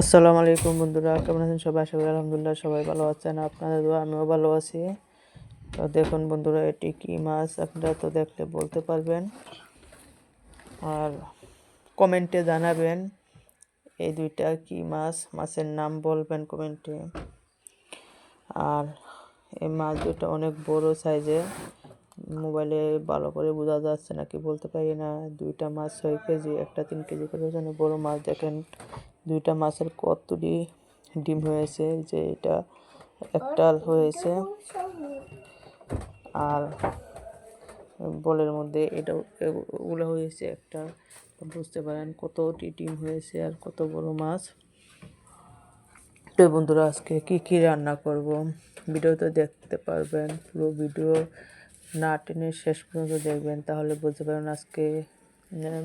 আসসালামু আলাইকুম বন্ধুরা, কেমন আছেন সবাই? আশা করি আলহামদুলিল্লাহ সবাই ভালো আছেন, আপনাদের দোয়া, আমিও ভালো আছি। তো দেখুন বন্ধুরা, এটি কি মাছ আপনারা তো দেখলে বলতে পারবেন। আর কমেন্টে জানাবেন এই দুইটা কি মাছ, মাছের নাম বলবেন কমেন্টে। আর এই মাছ দুটো অনেক বড় সাইজের মোবাইলে ভালো করে বোঝা যাচ্ছে নাকি বলতে পারি না। দুইটা মাছ ছয় কেজি, একটা তিন কেজি করে ওজনে বড় মাছ দেখেন। দুইটা মাছের কতটি ডিম হয়েছে, যে এটা একটা হয়েছে। আর বলের মধ্যে এটা ওগুলো হয়েছে একটা। বুঝতে পারেন কতটি ডিম হয়েছে আর কত বড় মাছ। তো বন্ধুরা, আজকে কি কি রান্না করব ভিডিওতে দেখতে পারবেন, পুরো ভিডিও না টেনে শেষ পর্যন্ত দেখবেন। তাহলে বুঝতে পারবেন আজকে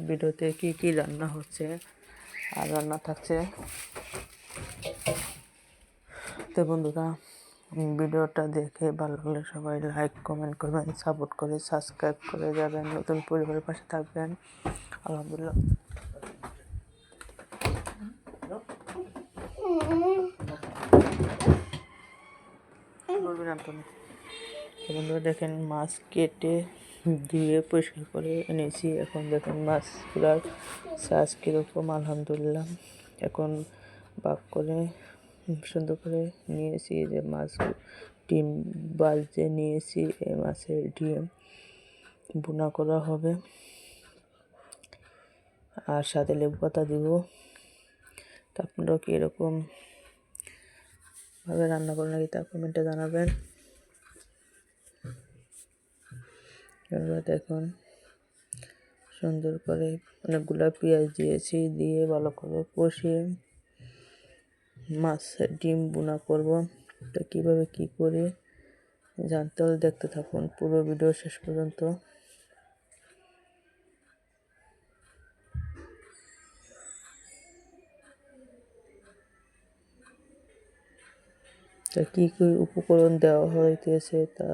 ভিডিওতে কি কি রান্না হচ্ছে। আর রান্না থাকছে। তো বন্ধুরা ভিডিওটা দেখে ভালো লাগলে সবাই লাইক কমেন্ট করবেন সাপোর্ট করে সাবস্ক্রাইব করে যাবেন, নতুন পরিবারের পাশে থাকবেন। আলহামদুলিল্লাহ। বন্ধুরা, দেখেন মাছ কেটে ধুয়ে পরিষ্কার করে এনেছি। এখন দেখেন মাছগুলার সাইজ কীরকম, আলহামদুলিল্লাহ। এখন বাক করে সুন্দর করে নিয়েছি যে মাছ, ডিম বাজতে নিয়েছি, এই মাছের ডিম, বোনা করা হবে। আর সাথে লেবু পাতা দিব। তা আপনারাও কি এরকম ভাবে রান্না করেন নাকি তা কমেন্টে জানাবেন। এবার দেখুন সুন্দর করে অনেকগুলো পেঁয়াজ দিয়েছি, দিয়ে ভালো করে কষিয়ে মাছের ডিম বোনা করব। তা কীভাবে কী করি জানতে হলে দেখতে থাকুন। পুরো ভিডিও শেষ পর্যন্ত। তা কী কী উপকরণ দেওয়া হইতেছে তা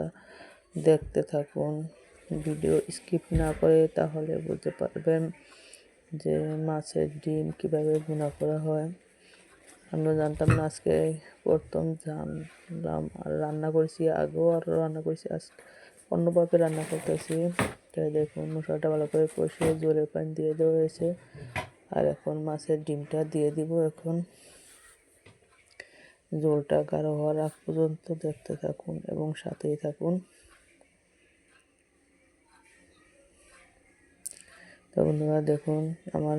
দেখতে থাকুন। ভিডিও স্কিপ না করে তাহলে বুঝতে পারবেন যে মাছের ডিম কীভাবে গুণা করা হয়। আমরা জানতাম না আজকে প্রথম জানলাম আর রান্না করেছি, আগেও আরও রান্না করেছি, আজ অন্যভাবে রান্না করতেছি। তাই দেখুন, মশলাটা ভালো করে কষিয়ে জোরে পানি দিয়ে দেওয়া হয়েছে। আর এখন মাছের ডিমটা দিয়ে দিব এখন। জলটা গাঢ় হওয়ার আগ পর্যন্ত দেখতে থাকুন এবং সাথেই থাকুন। তো বন্ধুরা দেখুন, আমার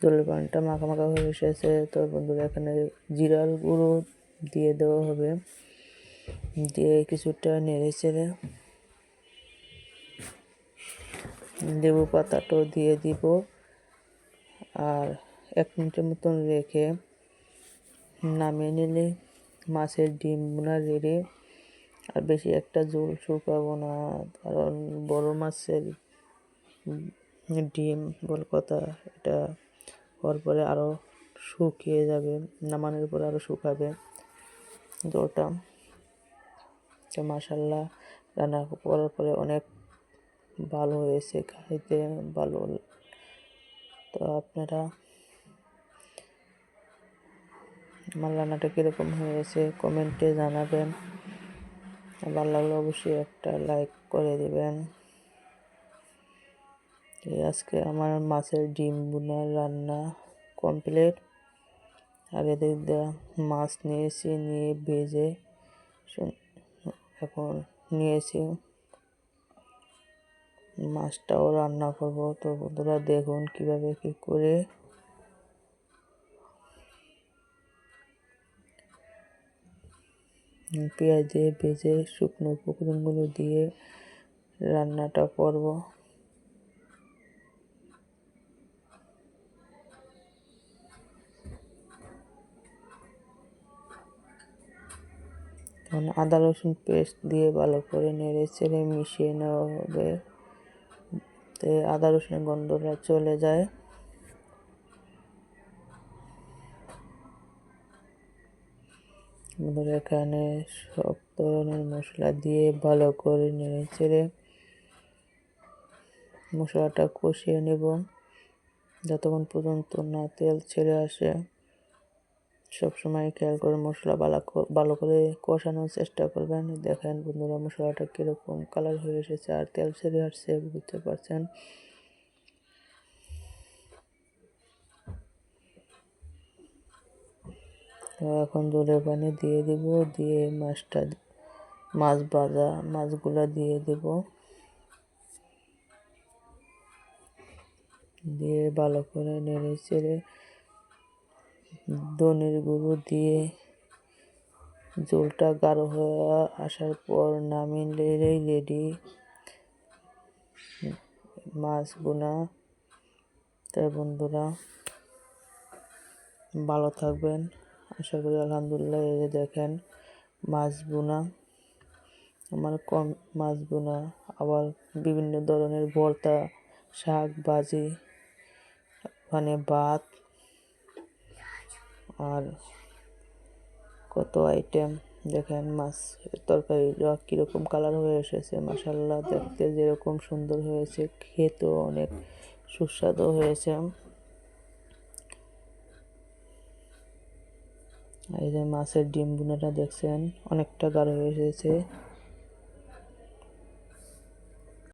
জলের পানিটা মাখা মাখা হয়ে এসেছে। তো বন্ধুরা এখানে জিরার গুঁড়ো দিয়ে দেওয়া হবে। দিয়ে কিছুটা নেড়ে চেড়ে লেবু পাতাটাও দিয়ে দিব। আর এক মিনিটের মতন রেখে নামিয়ে নিলে মাছের ডিম বোনা রেডি আর বেশি একটা জল শুকাবো না। কারণ বড় মাছের ডিম বল কথা এটা হওয়ার পরে আরও শুকিয়ে যাবে, নামানোর পরে আরও শুকাবে জলটা তো মাসাল্লাহ রান্না করার পরে অনেক ভালো হয়েছে, খাইতে ভালো তো আপনারা আমার রান্নাটা কীরকম হয়েছে কমেন্টে জানাবেন। ভালো লাগলে অবশ্যই একটা লাইক করে দেবেন। আজকে আমার মাছের ডিম বোনার রান্না কমপ্লিট আগে দেওয়া মাছ নিয়েছি, নিয়ে ভেজে এখন নিয়েছি। মাছটাও রান্না করব। তো বন্ধুরা দেখুন কীভাবে কী করে। পেঁয়াজ দিয়ে ভেজে শুকনো উপকরণগুলো দিয়ে রান্নাটা করব। তখন আদা রসুন পেস্ট দিয়ে ভালো করে নেড়ে চেড়ে মিশিয়ে নেওয়া হবে তে আদা রসুনের গন্ধটা চলে যায়। এখানে সব ধরনের মশলা দিয়ে ভালো করে নেড়ে চেড়ে মশলাটা কষিয়ে নেব। যতক্ষণ পর্যন্ত না তেল ছেড়ে আসে। সবসময় খেয়াল করে মশলা ভালো ভালো করে কষানোর চেষ্টা করবেন। দেখেন বন্ধুরা, মশলাটা কীরকম কালার হয়ে এসেছে আর তেল ছেড়ে আসছে, বুঝতে পারছেন? এখন জলের পানি দিয়ে দিব, দিয়ে মাছটা মাছ ভাজা, মাছগুলা দিয়ে দেব। দিয়ে ভালো করে নেড়ে চেড়ে ধনের গুঁড়ো দিয়ে ঝোলটা গাঢ় হয়ে আসার পর নামিয়ে রেডি মাছ বোনা। তাই বন্ধুরা, ভালো থাকবেন। আশা করি আলহামদুলিল্লাহ এই দেখেন মাছ বোনা। আমার কম মাছ বোনা, আবার বিভিন্ন ধরনের ভর্তা, শাক, ভাজি মানে ভাত। আর কত আইটেম দেখেন মাছ তরকারিটা কীরকম কালার হয়ে এসেছে মাসাল্লাহ দেখতে যেরকম সুন্দর হয়েছে, খেতেও অনেক সুস্বাদু হয়েছে। এই যে মাছের ডিম বুনাটা দেখছেন, অনেকটা গাঢ় হয়ে এসেছে।